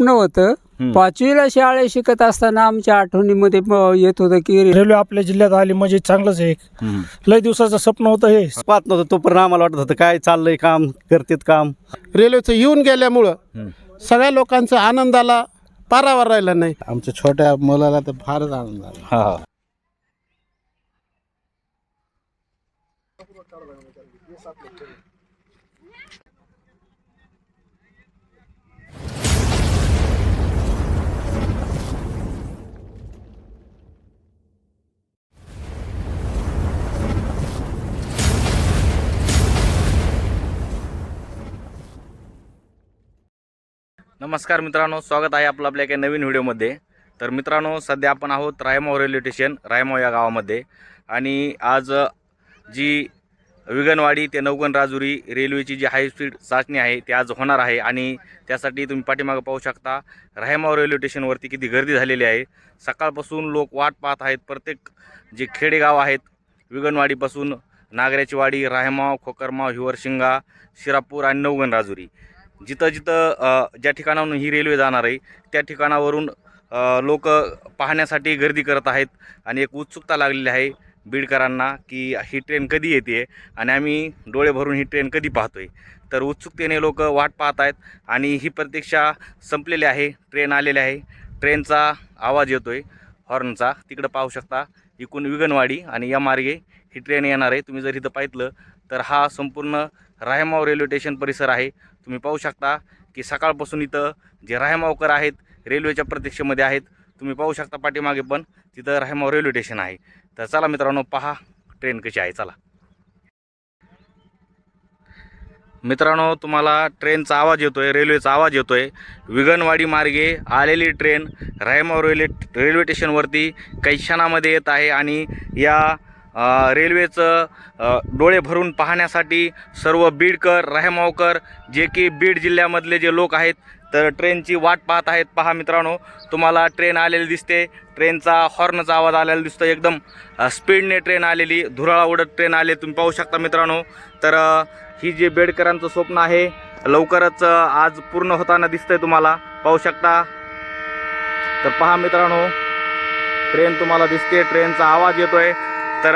स्वप्न होतं. पाचवीला शाळेत शिकत असताना आमच्या आठवणीमध्ये म- येत होतं की रेल्वे आपल्या जिल्ह्यात आली म्हणजे चांगलंच आहे एक. लय दिवसाचं स्वप्न होतं हे. पाहत नव्हतं तोपर्यंत आम्हाला वाटत होतं काय चाललंय काम करतेत काम. रेल्वेचं येऊन गेल्यामुळं सगळ्या लोकांचा आनंदाला पारावर राहिला नाही. आमच्या छोट्या मुलाला तर फारच आनंद झाला. नमस्कार मित्रांनो स्वागत आहे आपलं आपल्या एका नवीन व्हिडिओमध्ये. तर मित्रांनो सध्या आपण आहोत रायमाव रेल्वे स्टेशन रायमाव या गावामध्ये. आणि आज जी विगनवाडी ते नवगण राजुरी रेल्वेची जी हाय स्पीड चाचणी आहे ती आज होणार आहे. आणि त्यासाठी तुम्ही पाठीमागं पाहू शकता रायमाव रेल्वे स्टेशनवरती किती गर्दी झालेली आहे. सकाळपासून लोक वाट पाहत आहेत. प्रत्येक जे खेडेगाव आहेत विगनवाडीपासून नागऱ्याची वाडी रायमाव खोकरमाव हिवरशिंगा शिरापूर आणि नवगण राजुरी जिथं जिथं ज्या ठिकाणाहून ही रेल्वे जाणार आहे त्या ठिकाणावरून लोक पाहण्यासाठी गर्दी करत आहेत आणि एक उत्सुकता लागलेली आहे बीडकरांना की ही ट्रेन कधी येते आणि आम्ही डोळे भरून ही ट्रेन कधी पाहतोय. तर उत्सुकतेने लोक वाट पाहत आहेत आणि ही प्रतीक्षा संपलेली आहे ट्रेन आलेली आहे. ट्रेनचा आवाज येतो आहे हॉर्नचा. तिकडं पाहू शकता इकून विगनवाडी आणि या मार्गे ही ट्रेन येणार आहे. तुम्ही जर इथं पाहितलं तर हा संपूर्ण रायमाव रेल्वे स्टेशन परिसर आहे. तुम्ही पाहू शकता की सकाळपासून इथं जे रायमावकर आहेत रेल्वेच्या प्रतीक्षेमध्ये आहेत. तुम्ही पाहू शकता पाठीमागे पण तिथं रायमाव रेल्वे स्टेशन आहे. तर चला मित्रांनो पहा ट्रेन कशी आहे. चला. मित्रांनो तुम्हाला ट्रेनचा आवाज येतो आहे रेल्वेचा आवाज येतोय. विगनवाडी मार्गे आलेली ट्रेन रायमाव रेल्वे रेल्वे स्टेशनवरती काही क्षणामध्ये येत आहे आणि या रेल्वेचं डोळे भरून पाहण्यासाठी सर्व बीडकर राहेमावकर जे की बीड जिल्ह्यामधले जे लोक आहेत तर ट्रेनची वाट पाहत आहेत. पहा मित्रांनो तुम्हाला ट्रेन आलेली दिसते. ट्रेनचा हॉर्नचा आवाज आलेला दिसतो एकदम. स्पीडने ट्रेन आलेली धुराळा उडत ट्रेन आले. तुम्ही पाहू शकता मित्रांनो. तर ही जे बेडकरांचं स्वप्न आहे लवकरच आज पूर्ण होताना दिसतंय तुम्हाला. पाहू शकता. तर पहा मित्रांनो ट्रेन तुम्हाला दिसते. ट्रेनचा आवाज येतोय. तर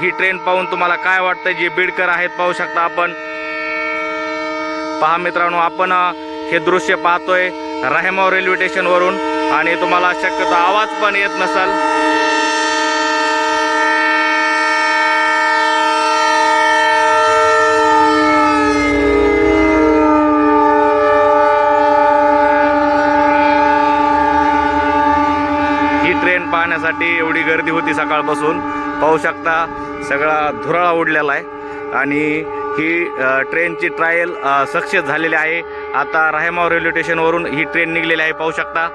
ही ट्रेन पाहून तुम्हाला काय वाटतं जे बीडकर आहेत पाहू शकता आपण. पहा मित्रांनो आपण हे दृश्य पाहतोय राहेमाव रेल्वे स्टेशनवरून आणि तुम्हाला शक्यतो आवाज पण येत नसल. ही ट्रेन पाहण्यासाठी गर्दी होती सकाळपासून. पाहू शकता सगळा धुराळा उडलेला आहे. आणि ही ट्रेनची ट्रायल सक्सेस झालेली आहे. आता राहेमाव रेल्वे स्टेशनवरून ही ट्रेन निघलेली आहे. पाहू शकता.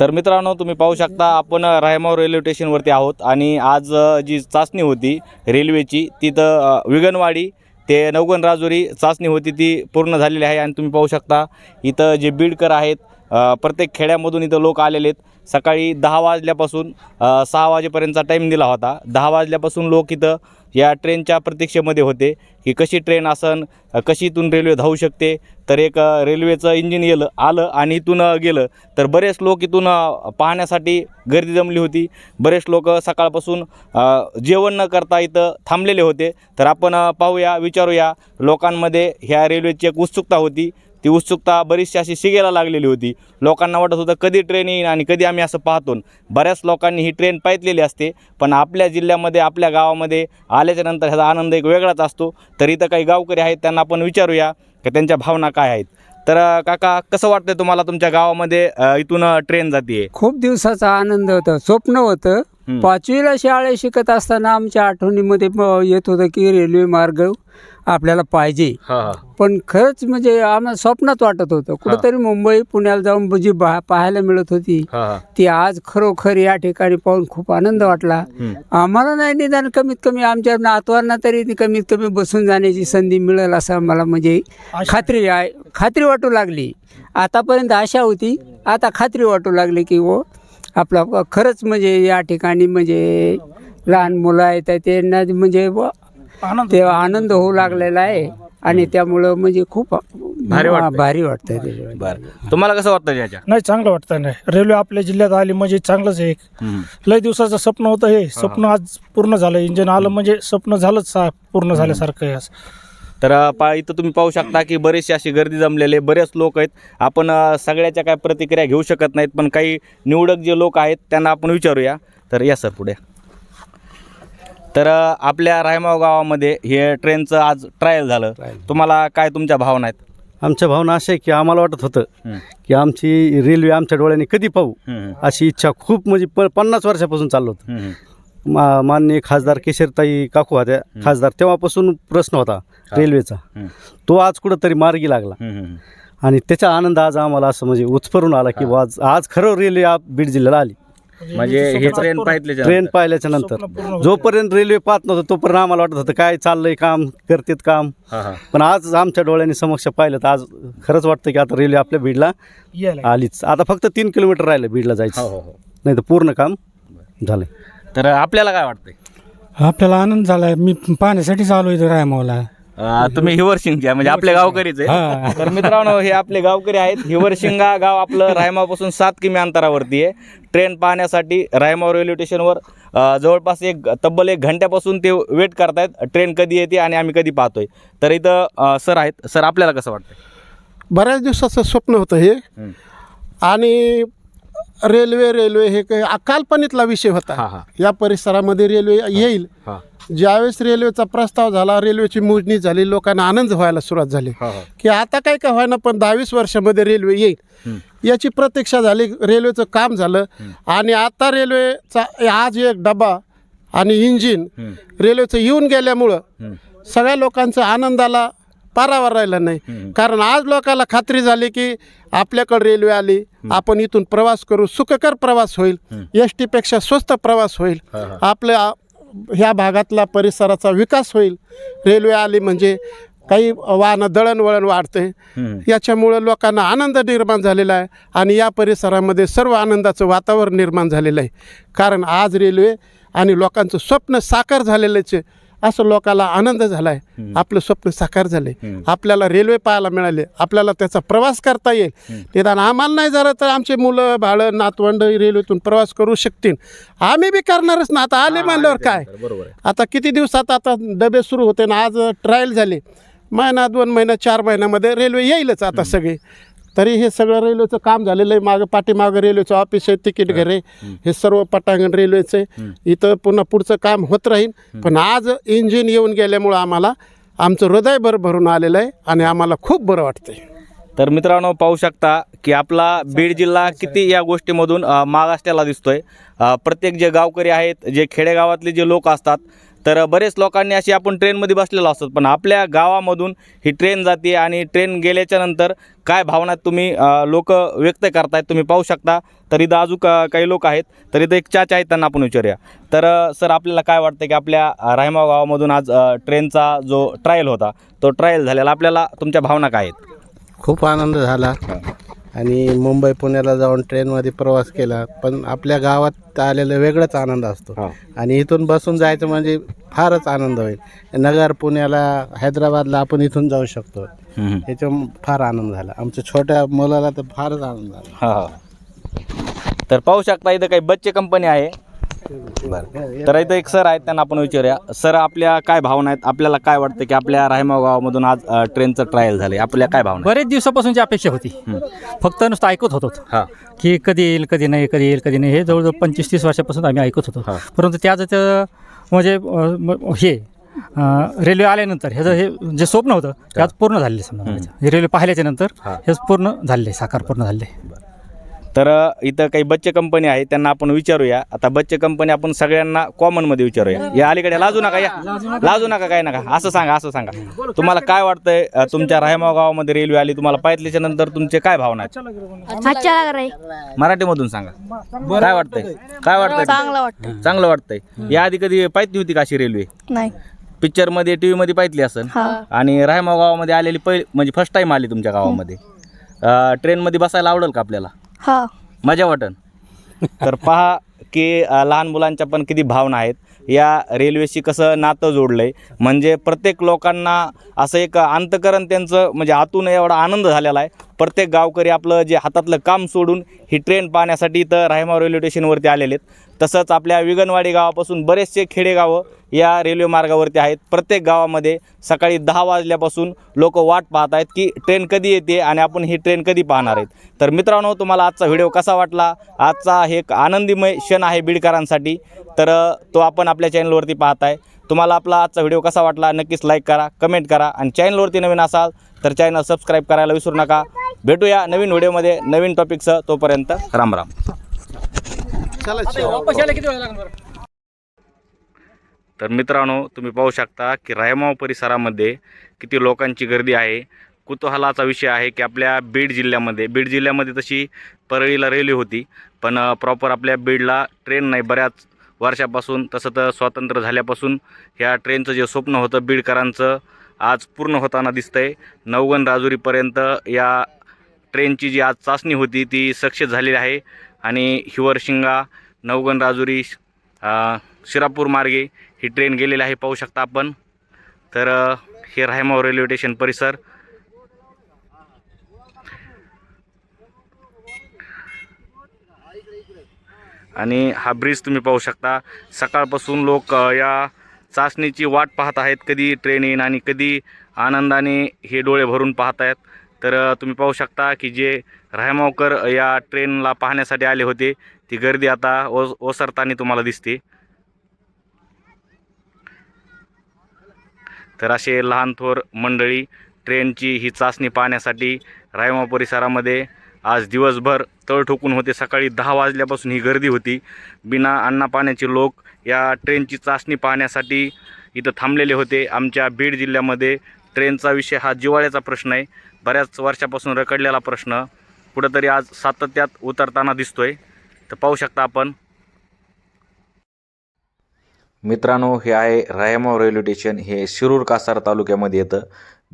तर मित्रांनो तुम्ही पाहू शकता आपण रायमाव रेल्वे स्टेशनवरती आहोत. आणि आज जी चाचणी होती रेल्वेची तिथं विगनवाडी ते नवगण राजुरी चाचणी होती ती पूर्ण झालेली आहे आणि तुम्ही पाहू शकता. इथं जे बीडकर आहेत प्रत्येक खेड्यामधून इथं लोक आलेले आहेत. सकाळी दहा वाजल्यापासून सहा वाजेपर्यंतचा टाईम दिला होता. दहा वाजल्यापासून लोक इथं या ट्रेनच्या प्रतीक्षेमध्ये होते की कशी ट्रेन असन कशी इथून रेल्वे धावू शकते. तर एक रेल्वेचं इंजिन गेलं आलं आणि इथून गेलं. तर बरेच लोक इथून पाहण्यासाठी गर्दी जमली होती. बरेच लोक सकाळपासून जेवण न करता इथं थांबलेले होते. तर आपण पाहूया विचारूया लोकांमध्ये ह्या रेल्वेची एक उत्सुकता होती. ती उत्सुकता बरीचशी अशी शिगेला लागलेली होती. लोकांना वाटत होतं कधी ट्रेन येईन आणि कधी आम्ही असं पाहतो. बऱ्याच लोकांनी ही ट्रेन पाहितलेली असते पण आपल्या जिल्ह्यामध्ये आपल्या गावामध्ये आल्याच्यानंतर ह्याचा आनंद एक वेगळाच असतो. तर इथं काही गावकरी आहेत त्यांना आपण विचारूया की त्यांच्या भावना काय आहेत. तर काका कसं वाटतंय तुम्हाला तुमच्या गावामध्ये इथून ट्रेन जाते खूप दिवसाचा आनंद होता स्वप्न होतं. पाचवीला शाळेत शिकत असताना आमच्या आठवणीमध्ये म- येत होतं की रेल्वे मार्ग आपल्याला पाहिजे. हां हां. पण खरंच म्हणजे आम्हाला स्वप्नात वाटत होतं. कुठंतरी मुंबई पुण्याला जाऊन जी पाहायला मिळत होती हां हां. ती आज खरोखर या ठिकाणी पाहून खूप आनंद वाटला. हं. आम्हाला नाही निदान कमीत कमी आमच्या नातवांना तरी कमीत कमी बसून जाण्याची संधी मिळेल असं मला म्हणजे. खात्री आहे. खात्री वाटू लागली. आतापर्यंत आशा होती. आता खात्री वाटू लागली की वो आपला खरंच म्हणजे या ठिकाणी म्हणजे लहान मुलं आहेत त्यांना म्हणजे ते आनंद. होऊ लागलेला आहे. आणि त्यामुळं म्हणजे खूप भारी. भारी वाटतंय. बरं. तुम्हाला कसं वाटतं याच्या? नाही चांगलं वाटतं नाही रेल्वे आपल्या जिल्ह्यात आली म्हणजे चांगलंच आहे एक. लय दिवसाचं स्वप्न होतं हे. स्वप्न आज पूर्ण झालं. इंजिन आलं म्हणजे स्वप्न झालंच सा- पूर्ण झाल्यासारखं आहे असं. तर पा इथं तुम्ही पाहू शकता की बरेचसे अशी गर्दी जमलेले बरेच लोक आहेत. आपण सगळ्याच्या काय प्रतिक्रिया घेऊ शकत नाहीत पण काही निवडक जे लोक आहेत त्यांना आपण विचारूया. तर या सर पुढे. तर आपल्या रायमाव गावामध्ये हे ट्रेनचं आज ट्रायल झालं. तुम्हाला काय तुमच्या भावना आहेत? आमच्या भावना अशा आहे की आम्हाला वाटत होतं की आमची रेल्वे आमच्या डोळ्याने कधी पाहू अशी इच्छा खूप म्हणजे प पन्नास वर्षापासून चाललं होतं. मा माननीय खासदार केशरताई काकू होत्या. खासदार तेव्हापासून प्रश्न होता रेल्वेचा तो आज कुठंतरी मार्गी लागला. आणि त्याचा आनंद आज आम्हाला असं म्हणजे उत्स्फरून आला की बुवा आज आज खरं रेल्वे आप बीड जिल्ह्याला आली. म्हणजे हे ट्रेन पाहितले ट्रेन पाहिल्याच्या नंतर. जोपर्यंत रेल्वे पाहत नव्हतं तोपर्यंत आम्हाला वाटत होतं काय चाललंय काम करतेत काम. पण आज आमच्या डोळ्याने समक्ष पाहिलं तर आज खरंच वाटतं की आता रेल्वे आपल्या बीडला आलीच. आता फक्त तीन किलोमीटर राहिलं बीडला जायचं. नाही तर पूर्ण काम झालंय. तर आपल्याला काय वाटतंय? आपल्याला आनंद झालाय. मी पाहण्यासाठीच आलो इथं रायमावला. अ, तुम्ही हिवरशिंगचे आहे, म्हणजे आपले गावकरीच आहे. तर मित्रांनो हे आपले गावकरी आहेत. हिवरशिंगा गाव आपलं रायमापासून सात किमी अंतरावरती आहे. ट्रेन पाहण्यासाठी रायमाव रेल्वे स्टेशनवर अ, जवळपास एक तब्बल एक घंट्यापासून ते वेट करतायत. ट्रेन कधी येते आणि आम्ही कधी पाहतोय. तर इथं अ, सर आहेत. सर आपल्याला कसं वाटतं बऱ्याच दिवसाचं स्वप्न होतं हे. आणि रेल्वे रेल्वे हे काही अकाल्पनितला विषय हा, होता. हा. या परिसरामध्ये रेल्वे येईल. हा. ज्यावेळेस रेल्वेचा प्रस्ताव झाला रेल्वेची मोजणी झाली लोकांना आनंद व्हायला सुरुवात झाली. की आता काय का व्हायना पण दहावीस वर्षामध्ये रेल्वे येईल. याची प्रतीक्षा झाली रेल्वेचं काम झालं. आणि आता रेल्वेचा आज एक डबा आणि इंजिन रेल्वेचं येऊन गेल्यामुळं सगळ्या लोकांचा आनंदाला पारावर राहिला नाही. कारण आज लोकांना खात्री झाली की आपल्याकडे रेल्वे आली आपण इथून प्रवास करू सुखकर प्रवास होईल एस टीपेक्षा स्वस्त प्रवास होईल. आपल्या ह्या भागातला परिसराचा विकास होईल. रेल्वे आली म्हणजे काही वाहनं दळणवळण वाढते. याच्यामुळं लोकांना आनंद निर्माण झालेला आहे आणि या परिसरामध्ये सर्व आनंदाचं वातावरण निर्माण झालेलं आहे. कारण आज रेल्वे आणि लोकांचं स्वप्न साकार झालेलंच आहे. असं लोकांना आनंद झाला आहे आपलं स्वप्न साकार झाले आपल्याला रेल्वे पाहायला मिळाले. आपल्याला त्याचा प्रवास करता येईल. निदान आम्हाला नाही झालं तर आमचे मुलं बाळं नातवंड रेल्वेतून प्रवास करू शकतील. आम्ही बी करणारच ना. आता आले म्हणल्यावर काय? आता किती दिवसात आता डबे सुरू होते ना. आज ट्रायल झाले. महिना दोन महिना चार महिन्यामध्ये रेल्वे येईलच आता सगळे. तरी हे सगळं रेल्वेचं काम झालेलं आहे. मागं पाठीमागं रेल्वेचं ऑफिस आहे तिकीट घर आहे. हे सर्व पटांगण रेल्वेचं आहे. इथं पुन्हा पुढचं काम होत राहील. पण आज इंजिन येऊन गेल्यामुळं आम्हाला आमचं हृदय भर भरून आलेलं आहे आणि आम्हाला खूप बरं वाटतंय. तर मित्रांनो पाहू शकता की आपला बीड जिल्हा किती या गोष्टीमधून अ, मागासलेला दिसतोय. प्रत्येक जे गावकरी आहेत जे खेडेगावातले जे लोक असतात तर बरेच लोकांनी अशी आपण ट्रेनमध्ये बसलेलो असतात पण आपल्या गावामधून ही ट्रेन जाते आणि ट्रेन गेल्याच्यानंतर काय भावना तुम्ही लोक व्यक्त करतायत तुम्ही पाहू शकता. तर इथं अजून काही लोक आहेत. तर इथं एक चाचा आहेत त्यांना आपण विचारूया. तर सर आपल्याला काय वाटतं की आपल्या रायमाव गावामधून आज ट्रेनचा जो ट्रायल होता तो ट्रायल झालेला. आपल्याला तुमच्या भावना काय आहेत? खूप आनंद झाला. आणि मुंबई पुण्याला जाऊन ट्रेनमध्ये प्रवास केला. पण आपल्या गावात आलेला वेगळाच आनंद असतो. आणि इथून बसून जायचं म्हणजे फारच आनंद होईल. नगर पुण्याला हैदराबादला आपण इथून जाऊ शकतो. याच्या फार आनंद झाला. आमच्या छोट्या मुलाला तर फारच आनंद झाला. तर पाहू शकता इथं काही बच्चे कंपनी आहे. तर इथं एक सर आहेत त्यांना आपण विचारूया. सर आपल्या काय भावना आहेत? आपल्याला काय वाटतं की आपल्या रायमाव गावामधून आज अ, ट्रेनचं ट्रायल झालंय? आपल्या काय भावना? बरेच दिवसापासूनची अपेक्षा होती. फक्त नुसतं ऐकत होतो. हा. की कधी येईल कधी नाही कधी येईल कधी नाही हे जवळजवळ पंचवीस तीस वर्षापासून आम्ही ऐकत होतो. हा. परंतु त्याचं ते म्हणजे अं, म- हे रेल्वे आल्यानंतर ह्याचं हे जे स्वप्न होतं ते आज पूर्ण झालेलं समजा म्हणायचं. हे रेल्वे पाहिल्याच्या नंतर हा. हे पूर्ण झालेलं आहे साकार पूर्ण झाले तर इथं काही बच्चे कंपनी आहे त्यांना आपण विचारूया. आता बच्चे कंपनी आपण सगळ्यांना कॉमनमध्ये विचारूया. या अलीकडे लाजू नका या. लाजू नका काय नका. असं सांगा असं सांगा. तुम्हाला काय वाटतंय तुमच्या रायमाव गावामध्ये रेल्वे आली तुम्हाला पाहितल्याच्या नंतर तुमचे काय भावना आहेत? अच्छा लग रहा मराठीमधून सांगा. काय वाटतंय? काय वाटतंय? चांगलं वाटतं चांगलं वाटतंय. या आधी कधी पाहिली होती का अशी रेल्वे? नाही. पिक्चरमध्ये टी व्हीमध्ये पाहिली असेल. हा. आणि रायमाव गावामध्ये आलेली पहिली म्हणजे फर्स्ट टाईम आली तुमच्या गावामध्ये. ट्रेनमध्ये बसायला आवडेल का आपल्याला? हा. मजा वाटन. तर पहा की अ, लहान मुलांच्या पण किती भावना आहेत. या रेल्वेशी कसं नातं जोडलं आहे म्हणजे प्रत्येक लोकांना असं एक अंतकरण त्यांचं म्हणजे आतून एवढा आनंद झालेला आहे. प्रत्येक गावकरी आपलं जे हातातलं काम सोडून ही ट्रेन पाहण्यासाठी इथं रायमाव रेल्वे स्टेशनवरती आलेले आहेत. तसंच आपल्या विगनवाडी गावापासून बरेचसे खेडेगावं या रेल्वे मार्गावरती आहेत. प्रत्येक गावामध्ये सकाळी दहा वाजल्यापासून लोक वाट पाहत आहेत की ट्रेन कधी येते आणि आपण ही ट्रेन कधी पाहणार आहेत. तर मित्रांनो तुम्हाला आजचा व्हिडिओ कसा वाटला? आजचा हे एक आनंदीमय क्षण आहे बीडकरांसाठी. तर तो आपण आपल्या चॅनलवरती पाहताय तुम्हाला आपला आजचा व्हिडिओ कसा वाटला? नक्कीच लाईक करा कमेंट करा आणि चॅनलवरती नवीन असाल तर चॅनल सबस्क्राईब करायला विसरू नका. भेटूया नवीन व्हिडिओमध्ये नवीन टॉपिकसह तोपर्यंत राम राम. चला तर मित्रांनो तुम्ही पाहू शकता की रायमाव परिसरामध्ये किती लोकांची गर्दी आहे. कुतूहलाचा विषय आहे की आपल्या बीड जिल्ह्यामध्ये बीड जिल्ह्यामध्ये तशी परळीला रेल्वे होती पण प्रॉपर आपल्या बीडला ट्रेन नाही. बऱ्याच वर्षापासून तसं तर स्वातंत्र्य झाल्यापासून ह्या ट्रेनचं जे स्वप्न होतं बीडकरांचं आज पूर्ण होताना दिसतंय. नवगण राजुरीपर्यंत या ट्रेनची जी आज चाचणी होती ती सक्सेस झालेली आहे. आणि हिवरशिंगा नवगण राजुरी शिरापूर मार्गे ही ट्रेन गेलेली आहे पाहू शकता आपण. तर हे रायमाव रेल्वे स्टेशन परिसर. आणि हा ब्रिज तुम्ही पाहू शकता. सकाळपासून लोक या चाचणीची वाट पाहत आहेत. कधी ट्रेन येईन आणि कधी आनंदाने हे डोळे भरून पाहत आहेत. तर तुम्ही पाहू शकता की जे रायमावकर या ट्रेनला पाहण्यासाठी आले होते ती गर्दी आता ओ ओसरताना तुम्हाला दिसते. तर असे लहान थोर मंडळी ट्रेनची ही चाचणी पाहण्यासाठी रायमा परिसरामध्ये आज दिवसभर तळ ठोकून होते. सकाळी दहा वाजल्यापासून ही गर्दी होती. बिना अन्ना पाण्याचे लोक या ट्रेनची चाचणी पाहण्यासाठी इथं थांबलेले होते. आमच्या बीड जिल्ह्यामध्ये ट्रेनचा विषय हा जिवाळ्याचा प्रश्न आहे. बऱ्याच वर्षापासून रखडलेला प्रश्न. कुठंतरी आज सातत्यात उतरताना दिसतोय. तर पाहू शकता आपण मित्रांनो हे आहे रायमाव रेल्वे स्टेशन. हे शिरूर कासार तालुक्यामध्ये येतं.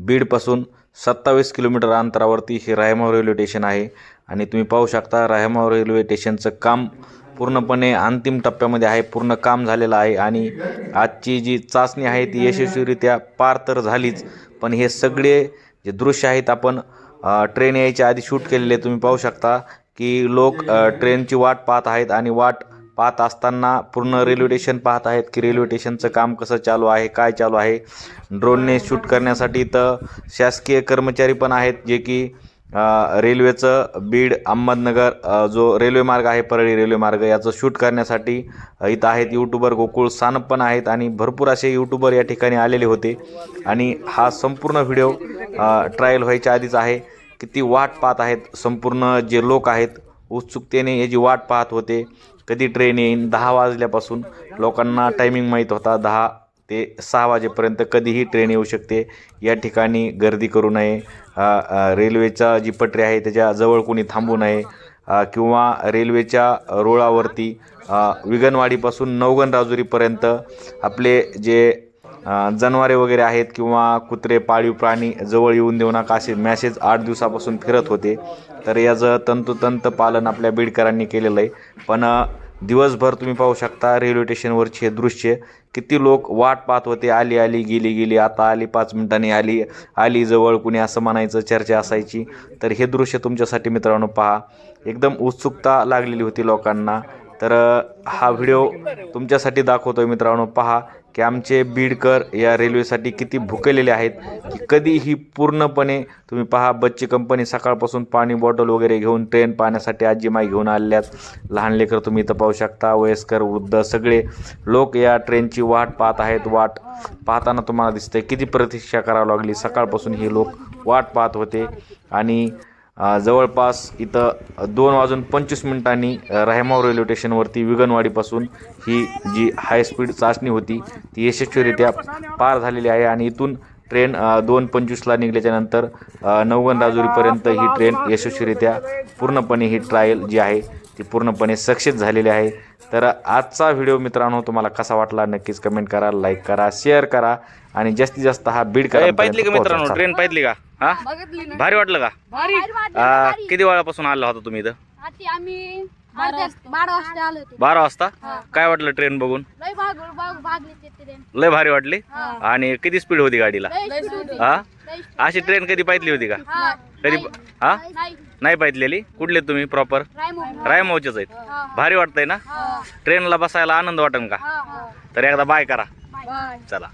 बीडपासून सत्तावीस किलोमीटर अंतरावरती हे रायमाव रेल्वे स्टेशन आहे. आणि तुम्ही पाहू शकता रायमाव रेल्वे स्टेशनचं काम पूर्णपणे अंतिम टप्प्यामध्ये आहे. पूर्ण काम झालेलं आहे. आणि आजची जी चाचणी आहे ती यशस्वीरित्या पार तर झालीच. पण हे सगळे जे दृश्य आहेत आपण ट्रेन यायच्या आधी शूट केलेले तुम्ही पाहू शकता की लोक ट्रेनची वाट पाहत आहेत. आणि वाट पाहत असताना पूर्ण रेल्वे स्टेशन पाहत आहेत की रेल्वे स्टेशनचं काम कसं चालू आहे काय चालू आहे. ड्रोनने शूट करण्यासाठी इथं शासकीय कर्मचारी पण आहेत जे की रेल्वेचं बीड अहमदनगर जो रेल्वे मार्ग आहे परळी रेल्वे मार्ग याचं शूट करण्यासाठी इथं आहेत यूट्यूबर गोकुळ सानप पण आहेत आणि भरपूर असे यूट्यूबर या ठिकाणी आलेले होते. आणि हा संपूर्ण व्हिडिओ ट्रायल व्हायच्या आधीच आहे. किती वाट पाहत आहेत संपूर्ण जे लोक आहेत उत्सुकतेने याची वाट पाहत होते. कधी ट्रेन येईन? दहा वाजल्यापासून. लोकांना टायमिंग माहीत होता दहा ते सहा वाजेपर्यंत कधीही ट्रेन येऊ शकते. या ठिकाणी गर्दी करू नये. रेल्वेचा जी पटरी आहे त्याच्याजवळ कोणी थांबू नये. किंवा रेल्वेच्या रुळावरती विगनवाडीपासून नवगण राजुरीपर्यंत आपले जे जनावरे वगैरे आहेत किंवा कुत्रे पाळीव प्राणी जवळ येऊन देऊ नका असे मॅसेज आठ दिवसापासून फिरत होते. तर याचं तंतोतंत पालन आपल्या बीडकरांनी केलेलं आहे. पण दिवसभर तुम्ही पाहू शकता रेल्वे स्टेशनवरचे हे दृश्य. किती लोक वाट पाहत होते. आली आली गेली गेली आता आली पाच मिनिटांनी आली आली जवळ कुणी असं म्हणायचं चर्चा असायची. तर हे दृश्य तुमच्यासाठी मित्रांनो पहा. एकदम उत्सुकता लागलेली होती लोकांना. तर हा व्हिडिओ तुमच्यासाठी दाखवतो आहे मित्रांनो. पहा की आमचे बीडकर या रेल्वेसाठी किती भुकेलेले आहेत की कधीही पूर्णपणे तुम्ही पहा बच्ची कंपनी सकाळपासून पाणी बॉटल वगैरे घेऊन ट्रेन पाहण्यासाठी आजीमाई घेऊन आल्यात. लहान लेकर तुम्ही इथं पाहू शकता वयस्कर वृद्ध सगळे लोक या ट्रेनची वाट पाहत आहेत. वाट पाहताना तुम्हाला दिसतंय किती प्रतीक्षा करावी लागली. सकाळपासून हे लोक वाट पाहत होते आणि जवळपास इथं दोन वाजून पंचवीस मिनिटांनी राहेमाव रेल्वे स्टेशनवरती विगनवाडीपासून ही जी हाय स्पीड चाचणी होती ती यशस्वीरित्या पार झालेली आहे आणि इथून ट्रेन दोन पंचवीसला निघल्याच्यानंतर अ, नवगण राजुरीपर्यंत ही ट्रेन यशस्वीरित्या पूर्णपणे ही ट्रायल जी आहे ती पूर्णपणे सक्सेस झालेली आहे. तर आजचा व्हिडिओ मित्रांनो तुम्हाला कसा वाटला नक्कीच कमेंट करा लाईक करा शेअर करा आणि जास्तीत जास्त हा बीड करा मित्रांनो? ट्रेन पाहितली का? हा? भारी वाटलं का? भारी. आ, किती वेळापासून आला होता तुम्ही इथं? आधी आम्ही बारा वाजता. आलो होतो. बारा वाजता? काय वाटलं ट्रेन बघून? लय भाग भाग भागली ते ट्रेन लय भारी वाटली? आणि किती स्पीड होती गाडीला? लय स्पीड होती. हा? लय अशी ट्रेन कधी पाहिली होती का? हा. कधी हा? नाही. नाही पाहिलेली कुठले तुम्ही प्रॉपर रायमो. रायमोचेच आहेत. भारी वाटतंय ना? ट्रेनला बसायला आनंद वाटेल का? हा हा. तर एकदा बाय करा. बाय चला.